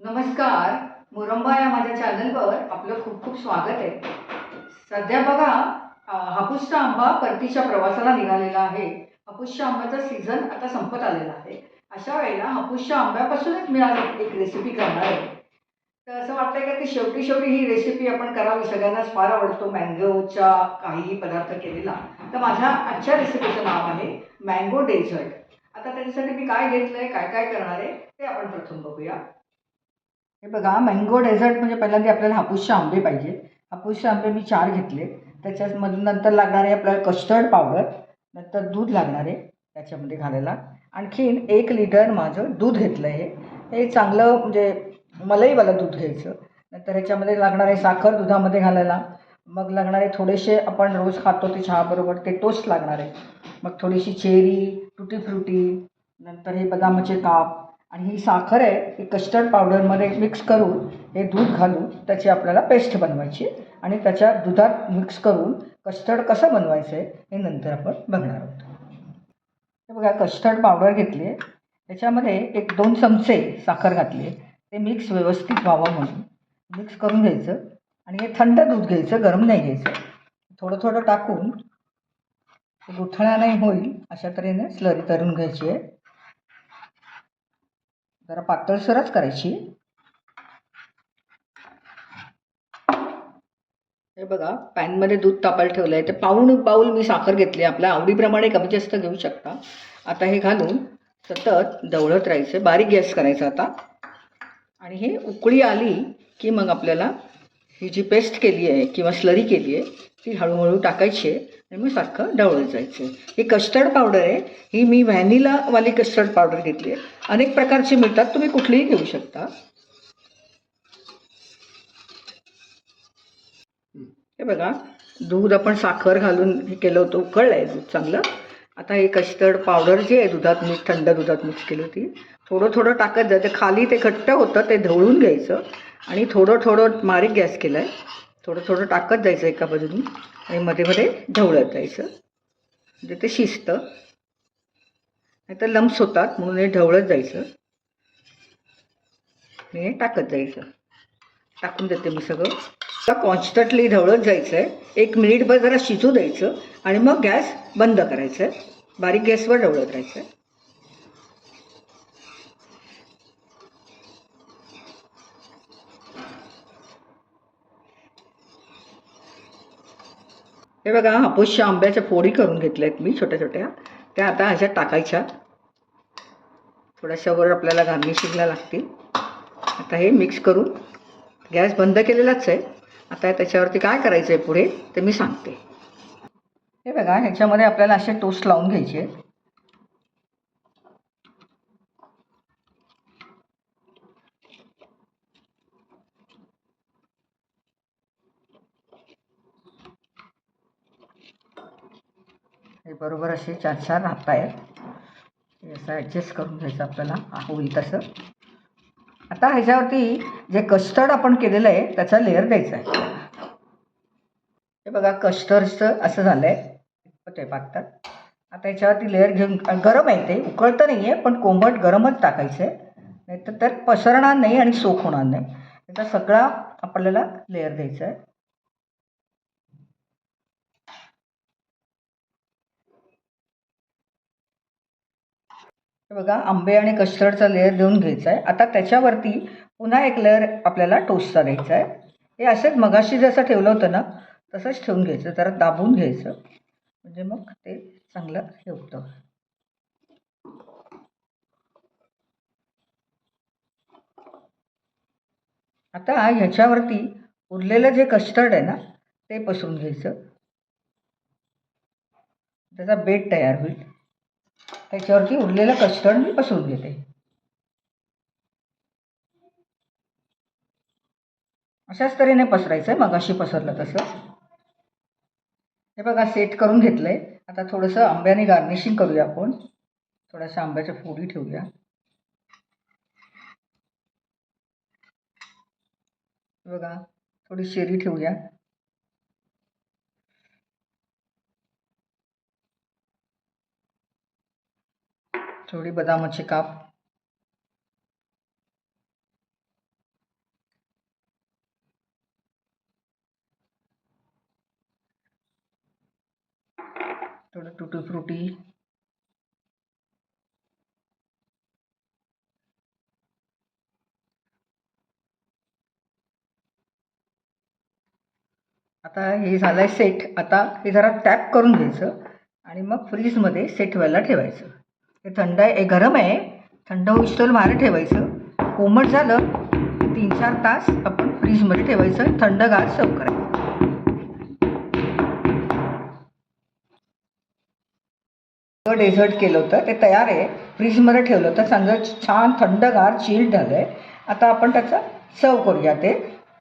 नमस्कार. मुरंबा या माझ्या चॅनलवर आपलं खूप खूप स्वागत आहे. सध्या बघा हापूसचा आंबा परतीच्या प्रवासाला निघालेला आहे. हापूसच्या आंब्याचा सीझन आता संपत आलेला आहे. अशा वेळेला हापूसच्या आंब्यापासूनच मी आज एक रेसिपी करणार आहे. तर असं वाटतंय का की शेवटी शेवटी ही रेसिपी आपण करावी? सगळ्यांनाच फार आवडतो. मँगोचा काहीही पदार्थ केलेला. तर माझ्या आजच्या रेसिपीचं नाव आहे मँगो डेझर्ट आता त्याच्यासाठी मी काय घेतलं आहे काय काय करणार आहे ते आपण प्रथम बघूया. हे बघा मँगो डेझर्ट म्हणजे पहिल्यांदा आपल्याला हापूसचे आंबे पाहिजे हापूसचे आंबे मी चार घेतले. त्याच्यामधून नंतर लागणारे आपल्याला कस्टर्ड पावडर नंतर दूध लागणार आहे त्याच्यामध्ये घालायला. आणखीन एक लिटर माझं दूध घेतलं आहे. हे चांगलं म्हणजे मलईवालं दूध घ्यायचं. नंतर ह्याच्यामध्ये लागणारे साखर दुधामध्ये घालायला. मग लागणारे थोडेसे आपण रोज खातो ते चहाबरोबर ते टोस्ट लागणार आहे. मग थोडीशी चेरी टुटी फ्रुटी नंतर हे बदामाचे काप आणि ही साखर आहे ही कस्टर्ड पावडरमध्ये मिक्स करून हे दूध घालून त्याची आपल्याला पेस्ट बनवायची आणि त्याच्या दुधात मिक्स करून कस्टर्ड कसं बनवायचं आहे हे नंतर आपण बघणार आहोत. तर बघा कस्टर्ड पावडर घेतली आहे त्याच्यामध्ये एक दोन चमचे साखर घातली आहे ते मिक्स व्यवस्थित व्हावं म्हणून. मिक्स करून घ्यायचं. आणि हे थंड दूध घ्यायचं गरम नाही घ्यायचं. थोडं थोडं टाकून गुठळा नाही होईल अशा तऱ्हेने स्लरी करून घ्यायची आहे. जरा पातळसरच करायची. हे बघा पॅनमध्ये दूध तापायला ठेवलं आहे ते पाऊण पाऊल मी साखर घेतली आपल्या आवडीप्रमाणे कमी जास्त घेऊ शकता. आता हे घालून सतत दवळत राहायचं. बारीक गॅस करायचा आता. आणि हे उकळी आली की मग आपल्याला ही जी पेस्ट केली आहे किंवा स्लरी केली आहे ती हळूहळू टाकायची आहे. त्यामुळे सारखं ढवळत जायचं. ही कस्टर्ड पावडर आहे. ही मी व्हॅनिलावाली कस्टर्ड पावडर घेतली आहे. अनेक प्रकारची मिळतात. तुम्ही कुठलीही घेऊ शकता. हे बघा दूध आपण साखर घालून हे केलं होतं. उकळलं आहे दूध चांगलं. आता हे कस्टर्ड पावडर जी आहे दुधात मिक्स थंड दुधात मिक्स केली होती. थोडं थोडं टाकत जायचं खाली ते घट्ट होतं ते ढवळून घ्यायचं. आणि थोडं थोडं मारीक गॅस केला आहे थोडं थोडं टाकत जायचं एका बाजूनी आणि मध्ये मध्ये ढवळत जायचं. म्हणजे ते शिजतं. नाही तर लम्स होतात म्हणून हे ढवळत जायचं. आणि हे टाकत जायचं. टाकून देते मी सगळं. कॉन्स्टंटली ढवळत जायचं आहे एक मिनिटभर जरा शिजू द्यायचं आणि मग गॅस बंद करायचं आहे बारीक गॅसवर ढवळत राहायचं आहे हे बघा हापूसच्या आंब्याच्या फोडी करून घेतल्या आहेत मी छोट्या छोट्या. त्या आता ह्याच्यात टाकायच्या. थोड्याशा वर आपल्याला गार्निशिंगला लागतील. आता हे मिक्स करून गॅस बंद केलेलाच आहे. आता त्याच्यावरती काय करायचं आहे पुढे ते मी सांगते. हे बघा ह्याच्यामध्ये आपल्याला असे टोस्ट लावून घ्यायचे आहेत. हे बरोबर असे चार चार राहत आहेत. हे असं ॲडजस्ट करून घ्यायचं आपल्याला. होईल तसं. आता ह्याच्यावरती जे कस्टर्ड आपण केलेलं आहे त्याचा लेअर द्यायचा आहे. हे बघा कस्टर्डचं असं झालं आहे ते पाकतात आता ह्याच्यावरती लेअर घेऊन गरम आहे ते. उकळतं नाही आहे पण कोंबट गरमच टाकायचं आहे. नाही तर त्यात पसरणार नाही आणि सोख होणार नाही. त्याचा सगळा आपल्याला लेअर द्यायचा आहे. हे बघा आंबे आणि कस्टर्डचा लेअर देऊन घ्यायचा आहे आता त्याच्यावरती पुन्हा एक लेअर आपल्याला टोस्टचा द्यायचा आहे हे असेच मगाशी जसं ठेवलं होतं ना तसंच ठेवून घ्यायचं. जरा दाबून घ्यायचं. म्हणजे मग ते चांगलं हे होतं. आता ह्याच्यावरती उरलेलं जे कस्टर्ड आहे ना ते पसरून घ्यायचं. त्याचा बेड तयार होईल. त्याच्यावरती उरलेलं कस्टर्ड मी पसरून घेते. अशाच तऱ्हेने पसरायचं आहे मगाशी पसरलं तसं. हे बघा सेट करून घेतलं आहे आता थोडंसं आंब्याने गार्निशिंग करूया आपण. थोडासा आंब्याच्या फोडी ठेवूया. बघा थोडी शेरी ठेवूया. थोडी बदामाचे काप. थोडं टुटी फ्रुटी. आता हे झालंय सेट आता हे जरा टॅप करून घ्यायचं आणि मग फ्रीजमध्ये सेट व्हायला ठेवायचं. हे थंड आहे हे गरम आहे. थंड होईस्तोवर बाहेर ठेवायचं. कोमट झालं तीन चार तास आपण फ्रीजमध्ये ठेवायचं. थंडगार सर्व करायचं. डेझर्ट केलं होतं ते तयार आहे. फ्रीजमध्ये ठेवलं होतं. चांगलं छान थंडगार चिल्ड झालं आहे आता आपण त्याचं सर्व करूया ते.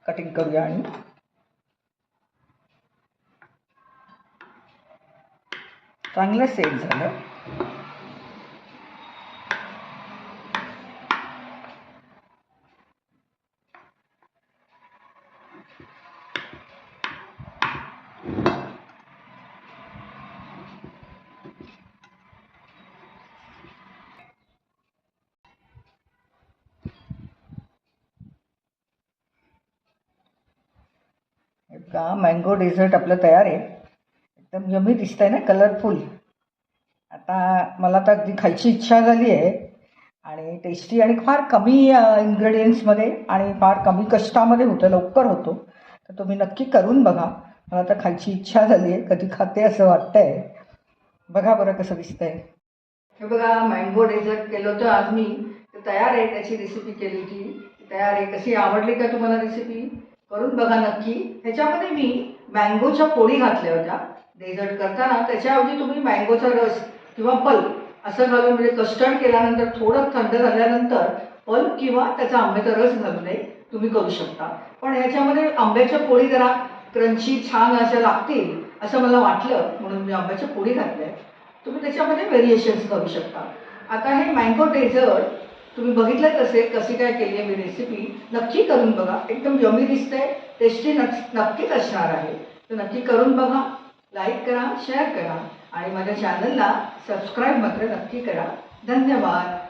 कटिंग करूया आणि चांगलं सेट झालं. का? मँगो डेझर्ट आपलं तयार आहे. एकदम जमी दिसत आहे ना कलरफुल आता मला तर अगदी खायची इच्छा झाली आहे. आणि टेस्टी आणि फार कमी इन्ग्रेडियंट्समध्ये आणि फार कमी कष्टामध्ये होतं लवकर होतो. तर तुम्ही नक्की करून बघा. मला तर खायची इच्छा झाली आहे. कधी खाते असं वाटतं आहे बघा बरं कसं दिसतंय. हे बघा मँगो डेझर्ट केलं होतं आज मी. तयार आहे त्याची रेसिपी केली होती. तयार आहे. कशी आवडली का तुम्हाला रेसिपी करून बघा नक्की. ह्याच्यामध्ये मी मँगोच्या पोळी घातल्या होत्या. डेझर्ट करताना त्याच्याऐवजी तुम्ही मँगोचा रस किंवा पल्प असं घालून म्हणजे कस्टर्ड केल्यानंतर थोडं थंड झाल्यानंतर पल्प किंवा त्याचा आंब्याचा रस घालूनही तुम्ही करू शकता. पण ह्याच्यामध्ये आंब्याच्या पोळी जरा क्रंची छान अशा लागतील असं मला वाटलं म्हणून मी आंब्याच्या पोळी घातल्या. तुम्ही त्याच्यामध्ये व्हेरिएशन्स करू शकता. आता हे मँगो डेझर्ट तुम्ही बघितलंच असेल कशी काय केली आहे मी रेसिपी नक्की करून बघा. एकदम यमी आहे टेस्टी नक्कीच असणार आहे. तर नक्की करून बघा. लाईक करा शेअर करा. आणि माझ्या चॅनलला सबस्क्राईब मात्र नक्की करा. धन्यवाद.